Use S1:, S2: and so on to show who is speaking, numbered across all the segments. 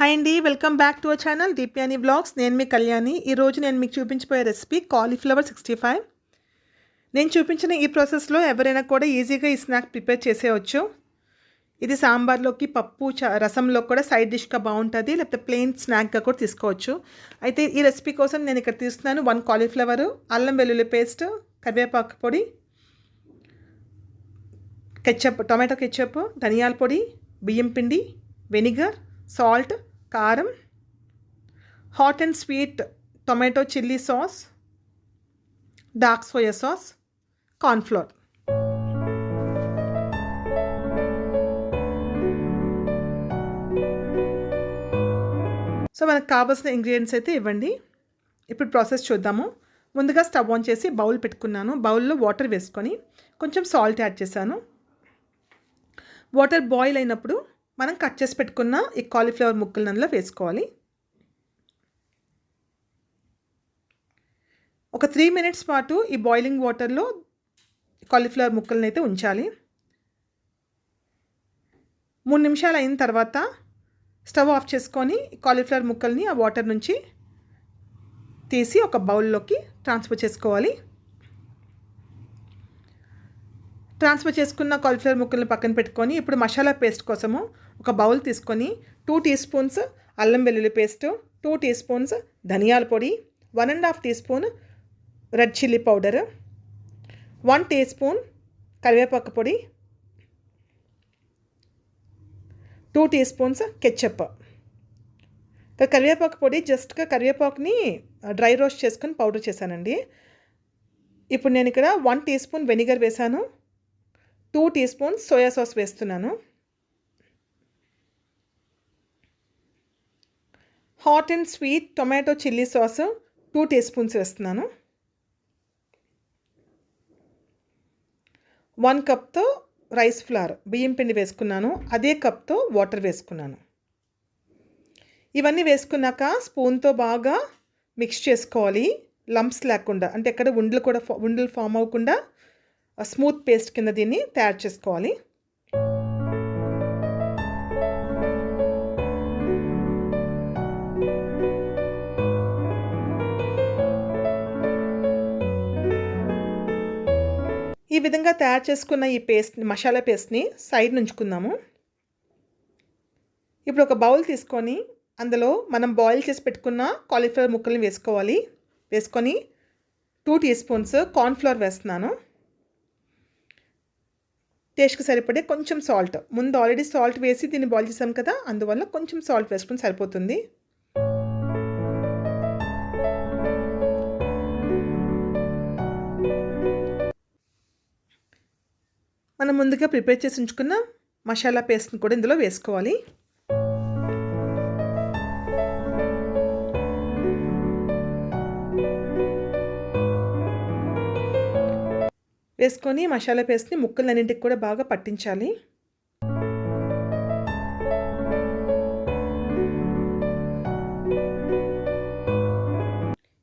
S1: Hi అండి welcome back to our channel Deepyani blogs నేను మీ కళ్యాణి. ఈరోజు నేను మీకు చూపించబోయే రెసిపీ కాలీఫ్లవర్ సిక్స్టీ ఫైవ్ నేను చూపించిన ఈ ప్రాసెస్లో ఎవరైనా కూడా ఈజీగా ఈ స్నాక్ ప్రిపేర్ చేసేయచ్చు. ఇది సాంబార్లోకి పప్పు రసంలో కూడా సైడ్ డిష్గా బాగుంటుంది. లేకపోతే ప్లెయిన్ స్నాక్గా కూడా తీసుకోవచ్చు. అయితే ఈ రెసిపీ కోసం నేను ఇక్కడ తీస్తున్నాను వన్ కాలీఫ్లవరు అల్లం వెల్లుల్లి పేస్ట్ కరివేపాకు పొడి కెచ్చప్ టొమాటో కెచ్చప్ ధనియాల పొడి బియ్యం పిండి వెనిగర్ సాల్ట్ కారం hot and sweet tomato chilli sauce dark soya sauce cornflour so మనకు కావాల్సిన ఇంగ్రీడియంట్స్ అయితే ఇవ్వండి. ఇప్పుడు ప్రాసెస్ చూద్దాము. ముందుగా స్టవ్ ఆన్ చేసి బౌల్ పెట్టుకున్నాను. బౌల్లో వాటర్ వేసుకొని కొంచెం సాల్ట్ యాడ్ చేశాను. వాటర్ బాయిల్ అయినప్పుడు మనం కట్ చేసి పెట్టుకున్న ఈ కాలీఫ్లవర్ ముక్కలను అందులో వేసుకోవాలి. ఒక త్రీ మినిట్స్ పాటు ఈ బాయిలింగ్ వాటర్లో కాలీఫ్లవర్ ముక్కలను అయితే ఉంచాలి. మూడు నిమిషాలు అయిన తర్వాత స్టవ్ ఆఫ్ చేసుకొని కాలీఫ్లవర్ ముక్కల్ని ఆ వాటర్ నుంచి తీసి ఒక బౌల్లోకి ట్రాన్స్ఫర్ చేసుకోవాలి. ట్రాన్స్ఫర్ చేసుకున్న కాలిఫ్లవర్ ముక్కల్ని పక్కన పెట్టుకొని ఇప్పుడు మసాలా పేస్ట్ కోసము ఒక బౌల్ తీసుకొని టూ టీ స్పూన్స్ అల్లం వెల్లుల్లి పేస్ట్ టూ టీ స్పూన్స్ ధనియాల పొడి one and half teaspoon red chilli powder one teaspoon కరివేపాకు పొడి టూ టీ స్పూన్స్ కెచ్చప్. కరివేపాకు పొడి జస్ట్గా కరివేపాకుని డ్రై రోస్ట్ చేసుకొని పౌడర్ చేశానండి. ఇప్పుడు నేను ఇక్కడ వన్ టీ స్పూన్ వెనిగర్ వేశాను. Two teaspoons soya sauce వేస్తున్నాను. Hot and sweet tomato chilli sauce two teaspoons వేస్తున్నాను. వన్ కప్తో రైస్ ఫ్లవర్ బియ్యం పిండి వేసుకున్నాను. అదే కప్తో వాటర్ వేసుకున్నాను. ఇవన్నీ వేసుకున్నాక స్పూన్తో బాగా మిక్స్ చేసుకోవాలి. లంప్స్ లేకుండా అంటే ఎక్కడ ఉండలు కూడా ఉండలు ఫామ్ అవ్వకుండా స్మూత్ పేస్ట్ కింద దీన్ని తయారు చేసుకోవాలి. ఈ విధంగా తయారు చేసుకున్న ఈ పేస్ట్ మసాలా పేస్ట్ని సైడ్ నుంచుకుందాము. ఇప్పుడు ఒక బౌల్ తీసుకొని అందులో మనం బాయిల్ చేసి పెట్టుకున్న కాలీఫ్లవర్ ముక్కల్ని వేసుకోవాలి. వేసుకొని టూ టీ స్పూన్స్ కార్న్ఫ్లవర్ వేస్తున్నాను. టేస్ట్కి సరిపడే కొంచెం సాల్ట్. ముందు ఆల్రెడీ సాల్ట్ వేసి దీన్ని బాయిల్ చేసాం కదా అందువల్ల కొంచెం సాల్ట్ వేసుకుని సరిపోతుంది. మనం ముందుగా ప్రిపేర్ చేసి ఉంచుకున్న మసాలా పేస్ట్ని కూడా ఇందులో వేసుకోవాలి. వేసుకొని మసాలా పేస్ట్ని ముక్కలన్నింటికి కూడా బాగా పట్టించాలి.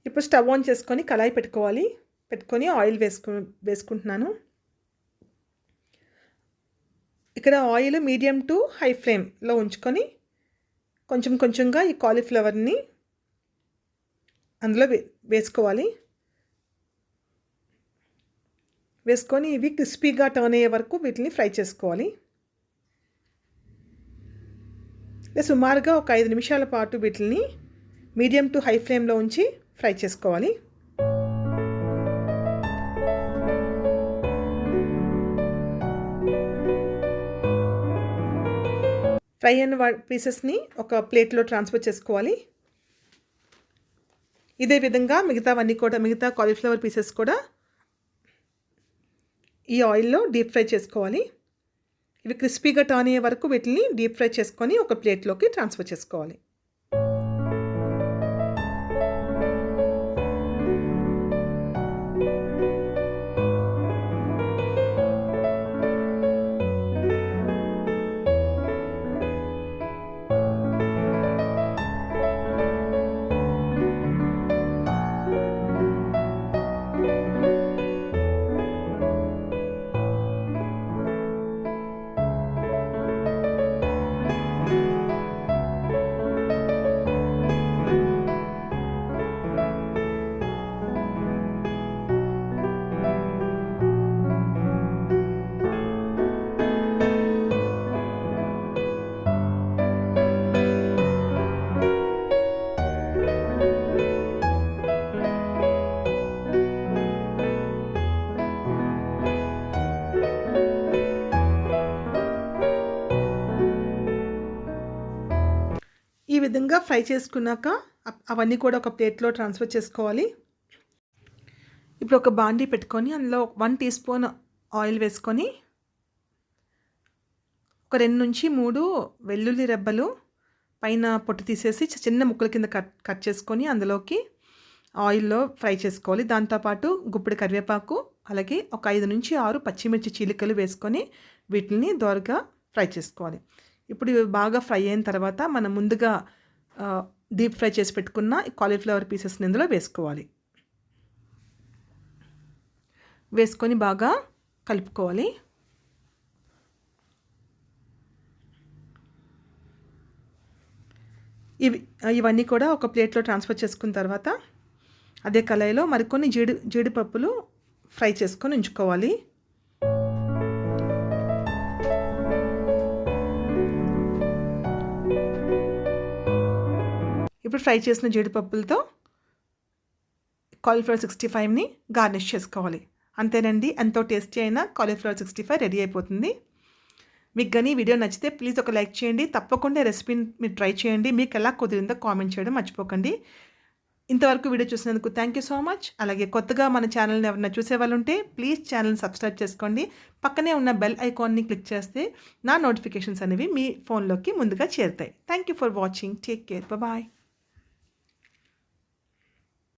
S1: ఇప్పుడు స్టవ్ ఆన్ చేసుకొని కళాయి పెట్టుకోవాలి. పెట్టుకొని ఆయిల్ వేసుకు వేసుకుంటున్నాను. ఇక్కడ ఆయిల్ మీడియం టు హై ఫ్లేమ్లో ఉంచుకొని కొంచెం కొంచెంగా ఈ కాలీఫ్లవర్ని అందులో వే వేసుకోవాలి. వేసుకొని ఇవి క్రిస్పీగా టర్న్ అయ్యే వరకు వీటిని ఫ్రై చేసుకోవాలి. సుమారుగా ఒక ఐదు నిమిషాల పాటు వీటిని మీడియం టు హై ఫ్లేమ్లో ఉంచి ఫ్రై చేసుకోవాలి. ఫ్రై అయిన పీసెస్ని ఒక ప్లేట్లో ట్రాన్స్ఫర్ చేసుకోవాలి. ఇదే విధంగా మిగతావన్నీ కూడా మిగతా కాలీఫ్లవర్ పీసెస్ కూడా ఈ ఆయిల్లో డీప్ ఫ్రై చేసుకోవాలి. ఇవి క్రిస్పీగా టర్న్ అయ్యే వరకు వీటిని డీప్ ఫ్రై చేసుకొని ఒక ప్లేట్లోకి ట్రాన్స్ఫర్ చేసుకోవాలి. బాగా ఫ్రై చేసుకున్నాక అవన్నీ కూడా ఒక ప్లేట్లో ట్రాన్స్ఫర్ చేసుకోవాలి. ఇప్పుడు ఒక బాండీ పెట్టుకొని అందులో వన్ టీ స్పూన్ ఆయిల్ వేసుకొని ఒక రెండు నుంచి మూడు వెల్లుల్లి రెబ్బలు పైన పొట్టు తీసేసి చి- చిన్న ముక్కల కింద కట్ కట్ చేసుకొని అందులోకి ఆయిల్లో ఫ్రై చేసుకోవాలి. దాంతోపాటు గుప్పిడి కరివేపాకు అలాగే ఒక ఐదు నుంచి ఆరు పచ్చిమిర్చి చీలికలు వేసుకొని వీటిని దోరగా ఫ్రై చేసుకోవాలి. ఇప్పుడు బాగా ఫ్రై అయిన తర్వాత మనం ముందుగా డీప్ ఫ్రై చేసి పెట్టుకున్న కాలీఫ్లవర్ పీసెస్ని ఇందులో వేసుకోవాలి. వేసుకొని బాగా కలుపుకోవాలి. ఇవి ఇవన్నీ కూడా ఒక ప్లేట్లో ట్రాన్స్ఫర్ చేసుకున్న తర్వాత అదే కళాయిలో మరికొన్ని జీడి జీడిపప్పులు ఫ్రై చేసుకొని ఉంచుకోవాలి. ఇప్పుడు ఫ్రై చేసిన జీడిపప్పులతో కాలీఫ్లవర్ సిక్స్టీ ఫైవ్ని గార్నిష్ చేసుకోవాలి. అంతేనండి ఎంతో టేస్టీ అయిన కాలీఫ్లవర్ సిక్స్టీ ఫైవ్ రెడీ అయిపోతుంది. మీకు కానీ వీడియో నచ్చితే ప్లీజ్ ఒక లైక్ చేయండి. తప్పకుండా రెసిపీని మీరు ట్రై చేయండి. మీకు ఎలా కుదిరిందో కామెంట్ చేయడం మర్చిపోకండి. ఇంతవరకు వీడియో చూసినందుకు థ్యాంక్ యూ సో మచ్ అలాగే కొత్తగా మన ఛానల్ని ఎవరైనా చూసే వాళ్ళు ఉంటే ప్లీజ్ ఛానల్ని సబ్స్క్రైబ్ చేసుకోండి. పక్కనే ఉన్న బెల్ ఐకాన్ని క్లిక్ చేస్తే నా నోటిఫికేషన్స్ అనేవి మీ ఫోన్లోకి ముందుగా చేరుతాయి. Thank you for watching take care bye